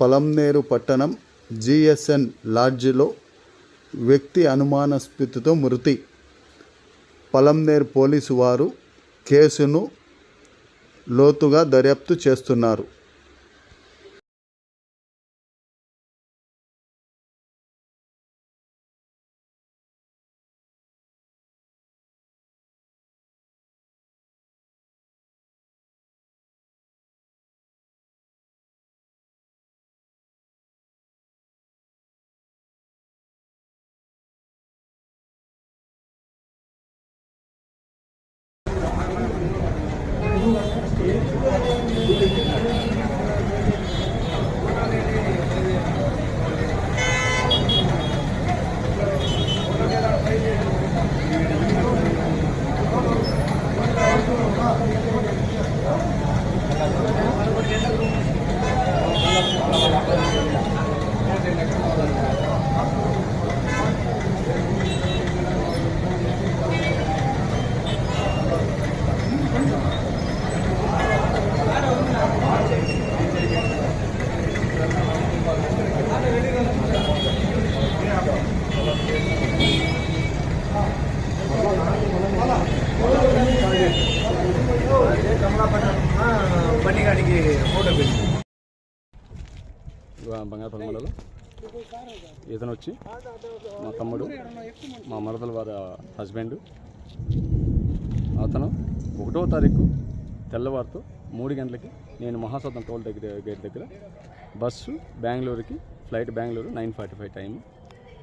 పలంనేరు పట్టణం జిఎస్ఎన్ లాడ్జిలో వ్యక్తి అనుమానాస్పదతో మృతి. పలంనేరు పోలీసు వారు కేసును లోతుగా దర్యాప్తు చేస్తున్నారు. బంగారపల్లి మండలం ఇతను వచ్చి మా తమ్ముడు మా మరదల వారి హస్బెండ్. అతను ఒకటో తారీఖు తెల్లవారితో మూడు గంటలకి నేను మహాసదం టోల్ దగ్గర గేట్ దగ్గర బస్సు బెంగళూరుకి flight Bengaluru nine forty five time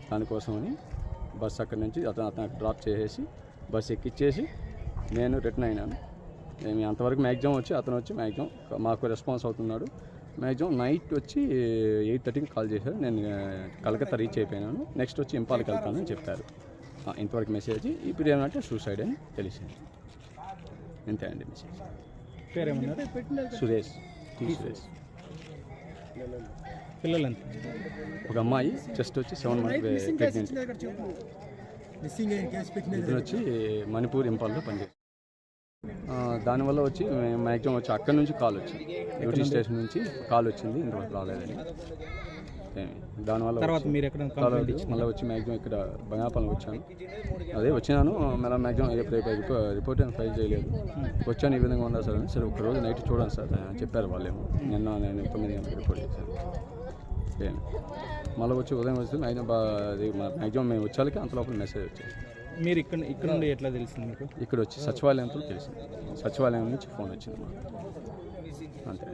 దానికోసమని బస్సు అక్కడి నుంచి అతను అతను డ్రాప్ చేసేసి బస్సు ఎక్కిచ్చేసి నేను రిటర్న్ అయినాను. మేము అంతవరకు మ్యాక్సిమం వచ్చి అతను వచ్చి మ్యాక్సిమం మాకు రెస్పాన్స్ అవుతున్నాడు. మ్యాక్సిమం నైట్ వచ్చి ఎయిట్ థర్టీకి కాల్ చేశారు. నేను కలకత్తా రీచ్ అయిపోయినాను. నెక్స్ట్ వచ్చి ఇంపాల్కి వెళ్తానని చెప్పారు. ఆ, ఇంతవరకు మెసేజ్ ఇప్పుడు ఏమంటే సూసైడ్ అని తెలిసింది. అంతే అండి మెసేజ్. పేరేమన్నారు సురేష్ టీ సురేష్. పిల్లలు ఎంత ఒక అమ్మాయి జస్ట్ వచ్చి సెవెన్ మంత్ ప్రెగ్నెంట్ ఇతను వచ్చి మణిపూర్ ఇంపాల్లో పనిచేస్తాడు ఆ, దానివల్ల వచ్చి మ్యాక్సిమం వచ్చి అక్కడి నుంచి కాల్ వచ్చింది. డ్యూటీ స్టేషన్ నుంచి కాల్ వచ్చింది ఇంతవరకు రాలేదని. దానివల్ల తర్వాత మీరు ఎక్కడ మళ్ళీ వచ్చి మ్యాక్సిమం ఇక్కడ బంగాపల్లి వచ్చాను. అదే వచ్చినాను మళ్ళీ మ్యాక్సిమం రేపు రేపు రిపో- రిపోర్ట్ ఏం ఫైల్ చేయలేదు. వచ్చాను ఈ విధంగా ఉన్నా సార్ అని. సరే ఒక రోజు నైట్ చూడండి సార్ అని చెప్పారు వాళ్ళేమో. నిన్న నేను తొమ్మిది గంటలకు రిపోర్ట్ చేశాను. మళ్ళీ వచ్చి ఉదయం వచ్చి మ్యాక్సిమం మ్యాక్సిమం మేము వచ్చాక అంతలోపల మెసేజ్ వచ్చేసి మీరు ఇక్కడ ఇక్కడ నుండి ఎట్లా తెలిసింది మీకు? ఇక్కడ వచ్చి సచివాలయంతో తెలిసింది సచివాలయం నుంచి ఫోన్ వచ్చింది మాకు. అంతే.